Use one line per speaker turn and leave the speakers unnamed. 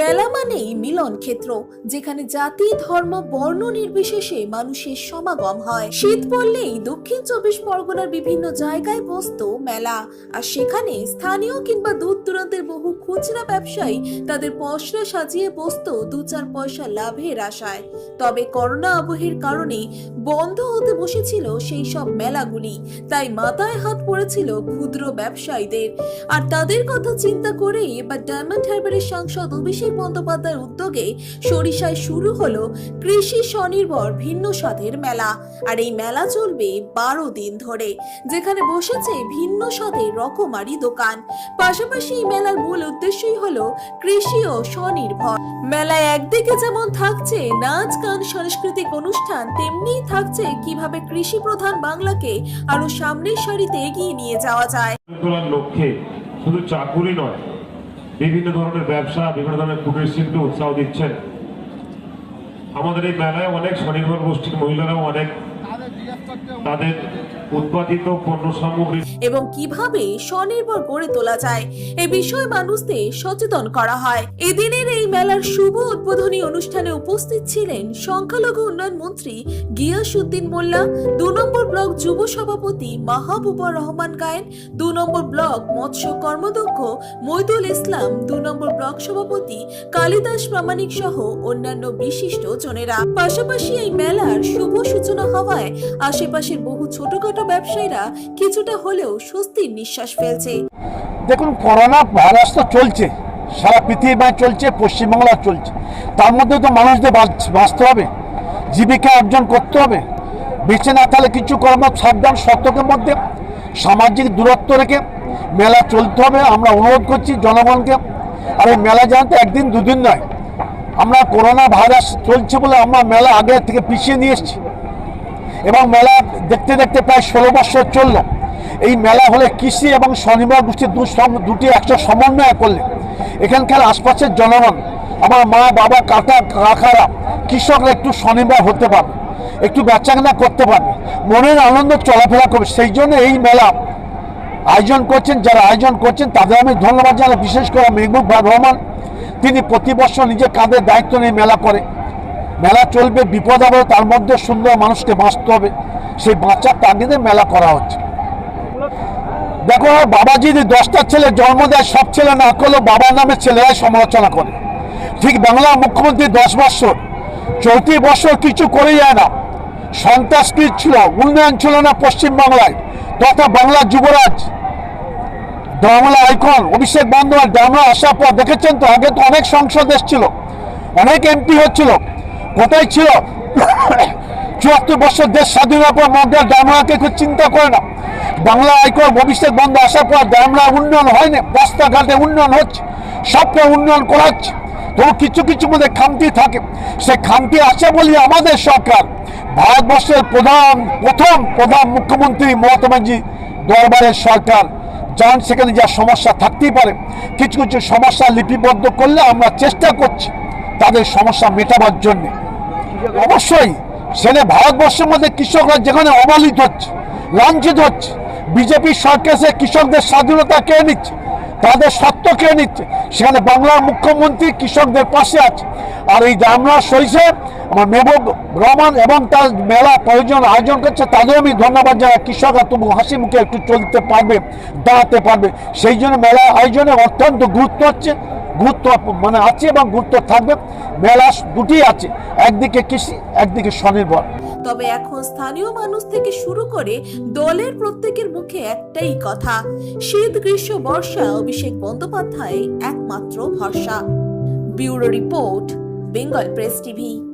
মেলা মানেই মিলন ক্ষেত্র, যেখানে জাতি, ধর্ম, বর্ণ নির্বিশেষে মানুষের সমাগম হয়। শীত পড়লেই দক্ষিণ চব্বিশ পরগনার বিভিন্ন জায়গায় বসতো মেলা, আর সেখানে স্থানীয় কিংবা দূর দূরান্তের বহু খুচরা ব্যবসায়ী তাদের পসরা সাজিয়ে বসতো দু চার পয়সা লাভের আশায়। তবে করোনা আবহের কারণে বন্ধ হতে বসেছিল সেই সব মেলাগুলি। তাই মাথায় হাত পড়েছিল ক্ষুদ্র ব্যবসায়ীদের। আর তাদের কথা চিন্তা করেই এবার ডায়মন্ড হারবারের সাংসদ অভিষেক বন্দ্যোপাধ্যায়ের উদ্যোগে সরিষায় শুরু হলো কৃষি স্বনির্ভর ভিন্ন স্বাদের মেলা। আর এই মেলা চলবে বারো দিন ধরে, যেখানে বসেছে ভিন্ন স্বাদের রকমারি দোকান। পাশাপাশি এই মেলার মূল উদ্দেশ্যই হলো কৃষি ও স্বনির্ভর। মেলায় একদিকে যেমন থাকছে নাচ, গান, সাংস্কৃতিক অনুষ্ঠান তেমনিই থাকছে কীভাবে কৃষি প্রধান বাংলাকে আরও সামনের সারিতে এগিয়ে নিয়ে যাওয়া যায়।
লক্ষ্যে শুধু চাকুরি নয়, বিভিন্ন ধরনের ব্যবসা, বিভিন্ন ধরনের কুটির শিল্পে উৎসাহ দিচ্ছেন। আমাদের এই মেলায় অনেক স্বনির্ভর গোষ্ঠীর মহিলারাও অনেক তাদের উৎপাদিত পণ্য সামগ্রী
এবং কীভাবে স্বনির্ভর গড়ে তোলা যায়, এ বিষয়ে মানুষদের সচেতন করা হয়। এদিনের এই মেলার শুভ উদ্বোধনী অনুষ্ঠানে উপস্থিত ছিলেন সংখ্যালঘু উন্নয়ন মন্ত্রী গিয়াসউদ্দিন মোল্লা, দু নম্বর ব্লক যুব সভাপতি মাহবুবুর রহমান গায়েন, দু নম্বর ব্লক মৎস্য কর্মদক্ষ মৈদুল ইসলাম, দু নম্বর ব্লক সভাপতি কালিদাস প্রামাণিক সহ অন্যান্য বিশিষ্ট জনেরা। পাশাপাশি এই মেলার শুভ সূচনা হওয়ায় আশেপাশের বহু ছোটখাটো ব্যবসায়ীরা কিছুটা হলেও স্বস্তির নিঃশ্বাস ফেলছে।
দেখুন, করোনা ভাইরাস তো চলছে। সারা পৃথিবীতে চলছে, পশ্চিমবাংলা চলছে। তার মধ্যে তো মানুষদের বাঁচ- বাঁচতে হবে। জীবিকা অর্জন করতে হবে। বেঁচে না তাহলে কিছু কর্ম সাবধান, সতর্কের মধ্যে। সামাজিক দূরত্ব রেখে মেলা চলতে হবে। আমরা অনুরোধ করছি জনগণকে। আর এই মেলা জানতে একদিন দুদিন নয়। আমরা করোনা ভাইরাস চলছে বলে আমরা মেলা আগে থেকে পিছিয়ে নিয়ে এসেছি। এবং মেলা দেখতে দেখতে প্রায় ষোলো বছর চলল। এই মেলা হলে কৃষি এবং স্বনির্ভর গোষ্ঠীর দুটি একশো সমন্বয় করলে এখানকার আশপাশের জনগণ, আমার মা, বাবা, কাকা, কাকারা, কৃষকরা একটু স্বনির্ভর হতে পারবে, একটু বেচাকেনা করতে পারবে, মনের আনন্দ চলাফেরা করবে। সেই জন্য এই মেলা আয়োজন করছেন, যারা আয়োজন করছেন, তাদের আমি ধন্যবাদ জানাই। বিশেষ করে মেহবুব রহমান তিনি প্রতি বছর নিজের কাঁধে দায়িত্ব নিয়ে মেলা করে। মেলা চলবে, বিপদ হবে, তার মধ্যে সুন্দর মানুষকে বাঁচতে হবে। সেই বাঁচার তাগিদে মেলা করা হচ্ছে। দেখো বাবা যদি দশটা ছেলে জন্ম দেয়, সব ছেলে না করলেও বাবার নামে ছেলেরাই সমালোচনা করে। ঠিক বাংলার মুখ্যমন্ত্রী দশ বছর চৌত্রিশ বছর কিছু করে যায় না। সন্ত্রাসকৃত ছিল, উন্নয়ন ছিল না পশ্চিমবাংলায়। তথা বাংলার যুবরাজ, বাংলা আইকন, অভিষেক বন্দ্যোপাধ্যায়, আমরা আসার পর, দেখেছেন তো, আগে তো অনেক সংসদ এসেছিল, অনেক এমপি হচ্ছিল। কোথায় ছিল। চুয়াত্তর বছর দেশ স্বাধীনতার পর মধ্যে ডামরাকে কেউ চিন্তা করে না। বাংলা আইকন ভবিষ্যৎ বন্ধ আসার পর ডামরা উন্নয়ন হয়নি, রাস্তাঘাটে উন্নয়ন হচ্ছে সবটা উন্নয়ন করা হচ্ছে তবু কিছু কিছু মধ্যে খামতি থাকে। সে খামতি আছে বলি আমাদের সরকার। ভারতবর্ষের প্রধান, প্রথম প্রধান মুখ্যমন্ত্রী মমতা ব্যানার্জি দরবারের সরকার। যান সেখানে যা সমস্যা থাকতেই পারে। কিছু কিছু সমস্যা লিপিবদ্ধ করলে আমরা চেষ্টা করছি তাদের সমস্যা মেটাবার জন্যে। অবশ্যই সেটা ভারতবর্ষের মধ্যে কৃষকরা যেখানে অবহেলিত হচ্ছে, লাঞ্ছিত হচ্ছে, বিজেপি সরকার সে কৃষকদের স্বাধীনতা কে নিচ্ছে, তাদের সত্য কে নিচ্ছে, সেখানে বাংলার মুখ্যমন্ত্রী কৃষকদের পাশে আছে। আর এই দামরা সরিষে আমার মেহবুব রহমান এবং তার মেলা প্রয়োজন আয়োজন করছে তাদের আমি ধন্যবাদ জানাই। কৃষকরা তবু হাসি মুখে একটু চলতে পারবে, দাঁড়াতে পারবে। সেই জন্য মেলা আয়োজনে অত্যন্ত গুরুত্ব হচ্ছে। গুরুত্ব মানে আছে এবং গুরুত্ব থাকবে। মেলা দুটি আছে, একদিকে কৃষি, একদিকে স্বনির্ভর।
তবে এখন স্থানীয় মানুষ থেকে শুরু করে দলের প্রত্যেকের মুখে একটাই কথা, শীত, গ্রীষ্ম, বর্ষা, অভিষেক বন্দ্যোপাধ্যায় একমাত্র ভরসা। Bureau report, Bengal press TV.